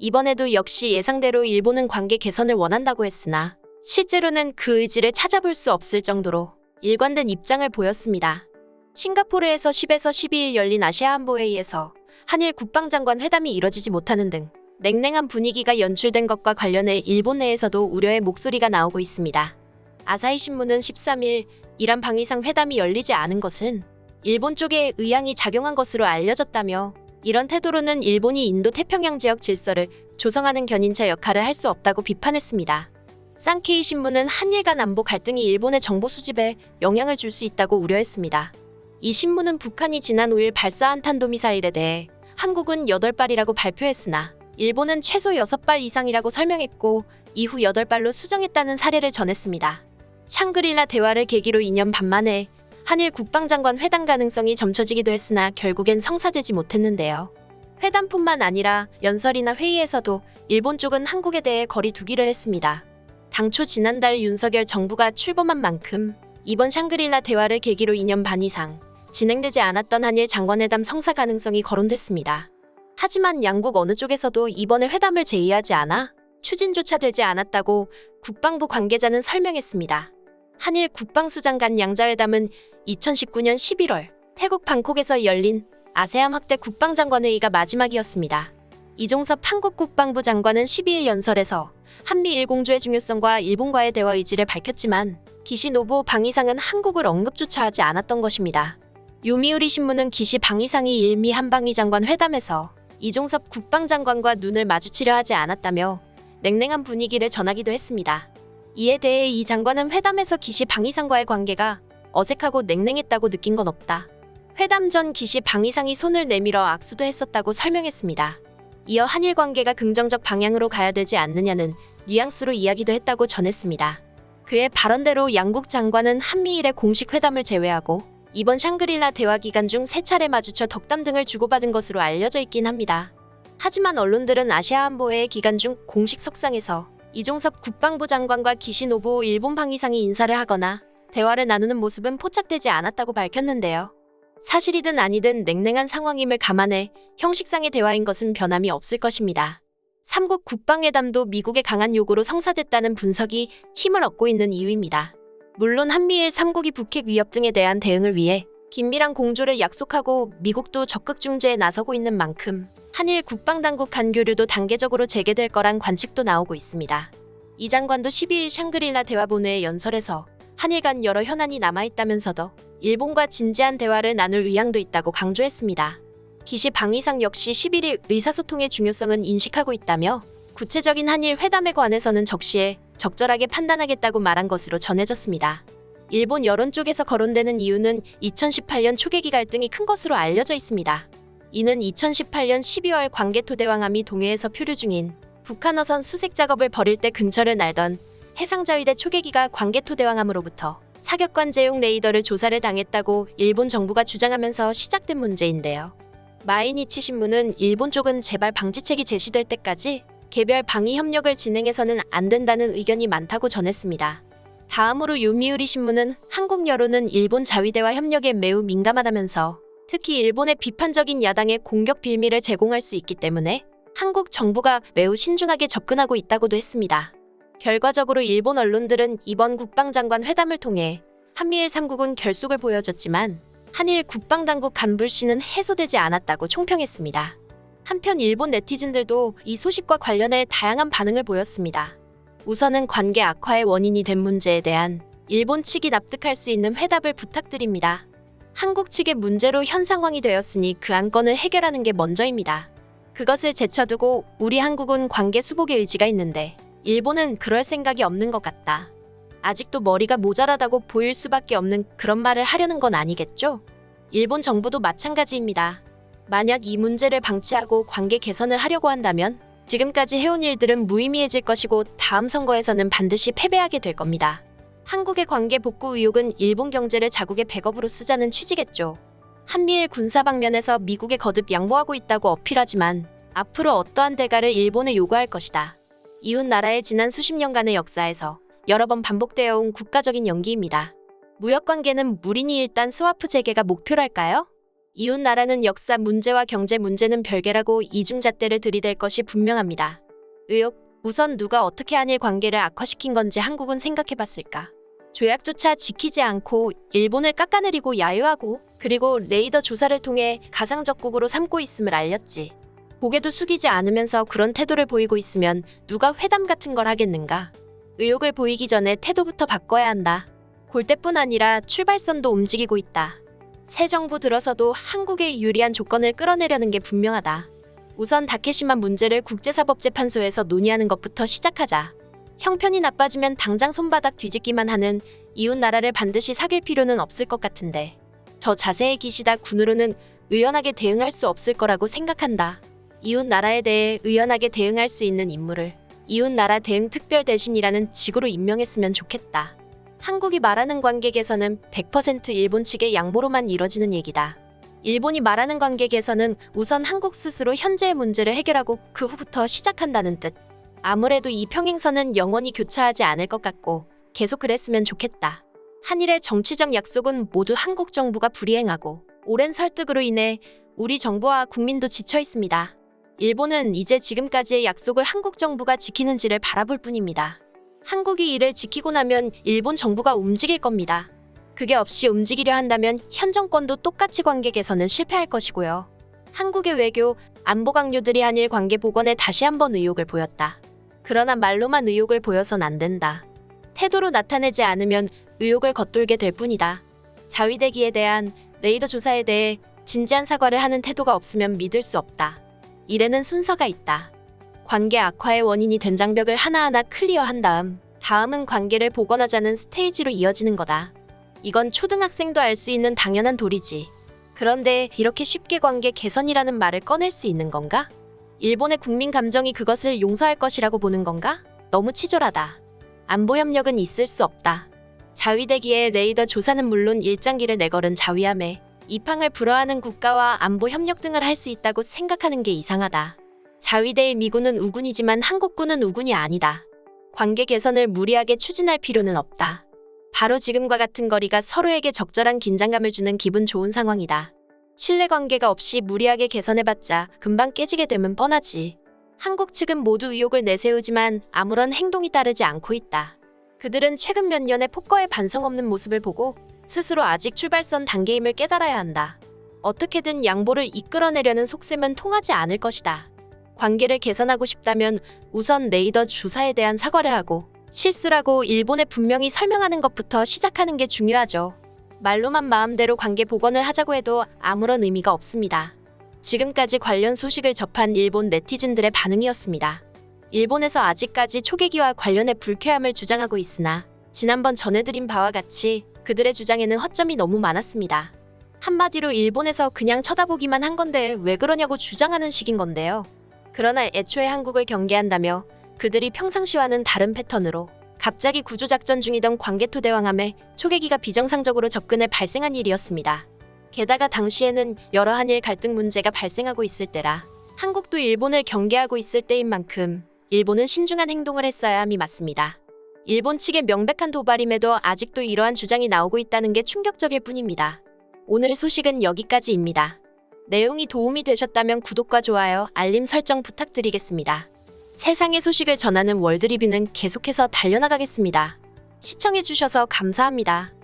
이번에도 역시 예상대로 일본은 관계 개선을 원한다고 했으나 실제로는 그 의지를 찾아볼 수 없을 정도로 일관된 입장을 보였습니다. 싱가포르에서 10에서 12일 열린 아시아 안보회의에서 한일 국방장관 회담이 이뤄지지 못하는 등 냉랭한 분위기가 연출된 것과 관련해 일본 내에서도 우려의 목소리가 나오고 있습니다. 아사히 신문은 13일 이란 방위상 회담이 열리지 않은 것은 일본 쪽에 의향이 작용한 것으로 알려졌다며 이런 태도로는 일본이 인도 태평양 지역 질서를 조성하는 견인차 역할을 할 수 없다고 비판했습니다. 쌍케이 신문은 한일 간 안보 갈등이 일본의 정보 수집에 영향을 줄 수 있다고 우려했습니다. 이 신문은 북한이 지난 5일 발사한 탄도미사일에 대해 한국은 8발이라고 발표했으나 일본은 최소 6발 이상이라고 설명했고 이후 8발로 수정했다는 사례를 전했습니다. 샹그릴라 대화를 계기로 2년 반 만에 한일 국방장관 회담 가능성이 점쳐지기도 했으나 결국엔 성사되지 못했는데요. 회담뿐만 아니라 연설이나 회의에서도 일본 쪽은 한국에 대해 거리 두기를 했습니다. 당초 지난달 윤석열 정부가 출범한 만큼 이번 샹그릴라 대화를 계기로 2년 반 이상 진행되지 않았던 한일 장관회담 성사 가능성이 거론됐습니다. 하지만 양국 어느 쪽에서도 이번에 회담을 제의하지 않아 추진조차 되지 않았다고 국방부 관계자는 설명했습니다. 한일 국방수장 간 양자회담은 2019년 11월 태국 방콕에서 열린 아세안 확대 국방장관회의가 마지막이었습니다. 이종섭 한국 국방부 장관은 12일 연설에서 한미 일 공조의 중요성과 일본과의 대화 의지를 밝혔지만 기시 노부 방위상은 한국을 언급조차 하지 않았던 것입니다. 요미우리 신문은 기시 방위상이 일미 한방위 장관 회담에서 이종섭 국방장관과 눈을 마주치려 하지 않았다며 냉랭한 분위기를 전하기도 했습니다. 이에 대해 이 장관은 회담에서 기시 방위상과의 관계가 어색하고 냉랭했다고 느낀 건 없다. 회담 전 기시 방위상이 손을 내밀어 악수도 했었다고 설명했습니다. 이어 한일 관계가 긍정적 방향으로 가야 되지 않느냐는 뉘앙스로 이야기도 했다고 전했습니다. 그의 발언대로 양국 장관은 한미일의 공식 회담을 제외하고 이번 샹그릴라 대화 기간 중 세 차례 마주쳐 덕담 등을 주고받은 것으로 알려져 있긴 합니다. 하지만 언론들은 아시아 안보회 기간 중 공식 석상에서 이종섭 국방부 장관과 기시노부 일본 방위상이 인사를 하거나 대화를 나누는 모습은 포착되지 않았다고 밝혔는데요. 사실이든 아니든 냉랭한 상황임을 감안해 형식상의 대화인 것은 변함이 없을 것입니다. 삼국 국방회담도 미국의 강한 요구로 성사됐다는 분석이 힘을 얻고 있는 이유입니다. 물론 한미일 3국이 북핵 위협 등에 대한 대응을 위해 긴밀한 공조를 약속하고 미국도 적극 중재에 나서고 있는 만큼 한일 국방당국 간 교류도 단계적으로 재개될 거란 관측도 나오고 있습니다. 이 장관도 12일 샹그릴라 대화본회의 연설에서 한일 간 여러 현안이 남아있다면서도 일본과 진지한 대화를 나눌 의향도 있다고 강조했습니다. 기시 방위상 역시 11일 의사소통의 중요성은 인식하고 있다며 구체적인 한일 회담에 관해서는 적시에 적절하게 판단하겠다고 말한 것으로 전해졌습니다. 일본 여론 쪽에서 거론되는 이유는 2018년 초계기 갈등이 큰 것으로 알려져 있습니다. 이는 2018년 12월 광개토 대왕함이 동해에서 표류 중인 북한 어선 수색 작업을 벌일 때 근처를 날던 해상자위대 초계기가 광개토 대왕함으로부터 사격관 제용 레이더를 조사를 당했다고 일본 정부가 주장하면서 시작된 문제인데요. 마이니치 신문은 일본 쪽은 재발 방지책이 제시될 때까지 개별 방위 협력을 진행해서는 안 된다는 의견이 많다고 전했습니다. 다음으로 요미우리 신문은 한국 여론은 일본 자위대와 협력에 매우 민감하다면서 특히 일본의 비판적인 야당에 공격 빌미를 제공할 수 있기 때문에 한국 정부가 매우 신중하게 접근하고 있다고도 했습니다. 결과적으로 일본 언론들은 이번 국방장관 회담을 통해 한미일 3국은 결속을 보여줬지만 한일 국방당국 간불씨는 해소되지 않았다고 총평했습니다. 한편 일본 네티즌들도 이 소식과 관련해 다양한 반응을 보였습니다. 우선은 관계 악화의 원인이 된 문제에 대한 일본 측이 납득할 수 있는 회답을 부탁드립니다. 한국 측의 문제로 현 상황이 되었으니 그 안건을 해결하는 게 먼저입니다. 그것을 제쳐두고 우리 한국은 관계 수복의 의지가 있는데 일본은 그럴 생각이 없는 것 같다. 아직도 머리가 모자라다고 보일 수밖에 없는 그런 말을 하려는 건 아니겠죠? 일본 정부도 마찬가지입니다. 만약 이 문제를 방치하고 관계 개선을 하려고 한다면 지금까지 해온 일들은 무의미해질 것이고 다음 선거에서는 반드시 패배하게 될 겁니다. 한국의 관계 복구 의혹은 일본 경제를 자국의 백업으로 쓰자는 취지겠죠. 한미일 군사 방면에서 미국에 거듭 양보하고 있다고 어필하지만 앞으로 어떠한 대가를 일본에 요구할 것이다. 이웃 나라의 지난 수십 년간의 역사에서 여러 번 반복되어 온 국가적인 연기입니다. 무역 관계는 무리니 일단 스와프 재개가 목표랄까요? 이웃 나라는 역사 문제와 경제 문제는 별개라고 이중잣대를 들이댈 것이 분명합니다. 의혹, 우선 누가 어떻게 한일 관계를 악화시킨 건지 한국은 생각해 봤을까? 조약조차 지키지 않고 일본을 깎아내리고 야유하고 그리고 레이더 조사를 통해 가상적국으로 삼고 있음을 알렸지. 고개도 숙이지 않으면서 그런 태도를 보이고 있으면 누가 회담 같은 걸 하겠는가? 의욕을 보이기 전에 태도부터 바꿔야 한다. 골대뿐 아니라 출발선도 움직이고 있다. 새 정부 들어서도 한국에 유리한 조건을 끌어내려는 게 분명하다. 우선 다케시마 문제를 국제사법재판소에서 논의하는 것부터 시작하자. 형편이 나빠지면 당장 손바닥 뒤집기만 하는 이웃 나라를 반드시 사귈 필요는 없을 것 같은데. 저 자세의 기시다 군으로는 의연하게 대응할 수 없을 거라고 생각한다. 이웃 나라에 대해 의연하게 대응할 수 있는 인물을 이웃 나라 대응 특별 대신이라는 직으로 임명했으면 좋겠다. 한국이 말하는 개선은 100% 일본 측의 양보로만 이뤄지는 얘기다. 일본이 말하는 개선은 우선 한국 스스로 현재의 문제를 해결하고 그 후부터 시작한다는 뜻. 아무래도 이 평행선은 영원히 교차하지 않을 것 같고 계속 그랬으면 좋겠다. 한일의 정치적 약속은 모두 한국 정부가 불이행하고 오랜 설득으로 인해 우리 정부와 국민도 지쳐 있습니다. 일본은 이제 지금까지의 약속을 한국 정부가 지키는지를 바라볼 뿐입니다. 한국이 이를 지키고 나면 일본 정부가 움직일 겁니다. 그게 없이 움직이려 한다면 현 정권도 똑같이 관계 개선은 실패할 것이고요. 한국의 외교, 안보 강요들이 한일 관계 복원에 다시 한번 의욕을 보였다. 그러나 말로만 의욕을 보여선 안 된다. 태도로 나타내지 않으면 의욕을 겉돌게 될 뿐이다. 자위대기에 대한 레이더 조사에 대해 진지한 사과를 하는 태도가 없으면 믿을 수 없다. 일에는 순서가 있다. 관계 악화의 원인이 된 장벽을 하나하나 클리어한 다음 다음은 관계를 복원하자는 스테이지로 이어지는 거다. 이건 초등학생도 알 수 있는 당연한 도리지. 그런데 이렇게 쉽게 관계 개선이라는 말을 꺼낼 수 있는 건가? 일본의 국민 감정이 그것을 용서할 것이라고 보는 건가? 너무 치졸하다. 안보 협력은 있을 수 없다. 자위대기의 레이더 조사는 물론 일장기를 내걸은 자위함에 이팡을 불허하는 국가와 안보 협력 등을 할 수 있다고 생각하는 게 이상하다. 자위대의 미군은 우군이지만 한국군은 우군이 아니다. 관계 개선을 무리하게 추진할 필요는 없다. 바로 지금과 같은 거리가 서로에게 적절한 긴장감을 주는 기분 좋은 상황이다. 신뢰 관계가 없이 무리하게 개선해봤자 금방 깨지게 되면 뻔하지. 한국 측은 모두 의혹을 내세우지만 아무런 행동이 따르지 않고 있다. 그들은 최근 몇 년의 폭거의 반성 없는 모습을 보고 스스로 아직 출발선 단계임을 깨달아야 한다. 어떻게든 양보를 이끌어내려는 속셈은 통하지 않을 것이다. 관계를 개선하고 싶다면 우선 레이더 조사에 대한 사과를 하고 실수라고 일본에 분명히 설명하는 것부터 시작하는 게 중요하죠. 말로만 마음대로 관계 복원을 하자고 해도 아무런 의미가 없습니다. 지금까지 관련 소식을 접한 일본 네티즌들의 반응이었습니다. 일본에서 아직까지 초계기와 관련해 불쾌함을 주장하고 있으나 지난번 전해드린 바와 같이 그들의 주장에는 허점이 너무 많았습니다. 한마디로 일본에서 그냥 쳐다보기만 한 건데 왜 그러냐고 주장하는 식인 건데요. 그러나 애초에 한국을 경계한다며 그들이 평상시와는 다른 패턴으로 갑자기 구조작전 중이던 광개토 대왕함에 초계기가 비정상적으로 접근해 발생한 일이었습니다. 게다가 당시에는 여러 한일 갈등 문제가 발생하고 있을 때라 한국도 일본을 경계하고 있을 때인 만큼 일본은 신중한 행동을 했어야 함이 맞습니다. 일본 측의 명백한 도발임에도 아직도 이러한 주장이 나오고 있다는 게 충격적일 뿐입니다. 오늘 소식은 여기까지입니다. 내용이 도움이 되셨다면 구독과 좋아요, 알림 설정 부탁드리겠습니다. 세상의 소식을 전하는 월드리뷰는 계속해서 달려나가겠습니다. 시청해주셔서 감사합니다.